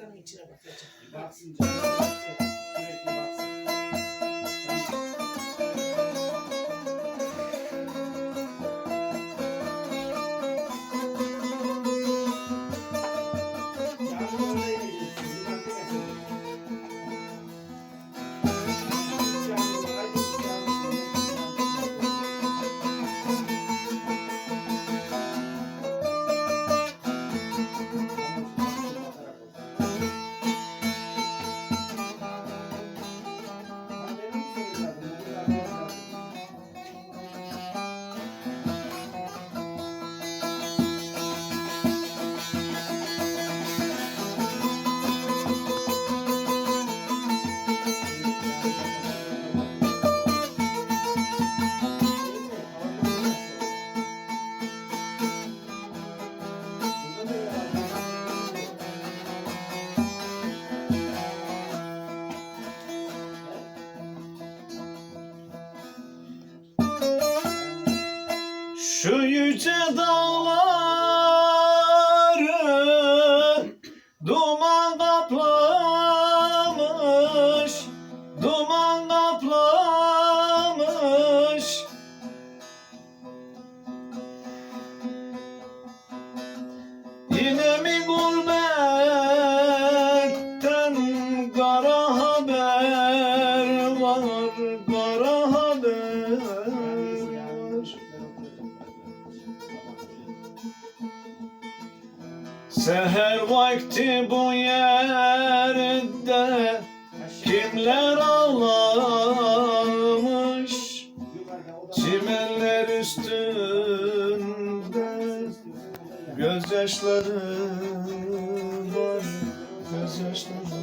వాగ్దానం ఇచ్చిన Şu yüce dağları duman Seher vakti bu yerde kimler ağlamış? Çimenler üstünde gözyaşları var Gözyaşları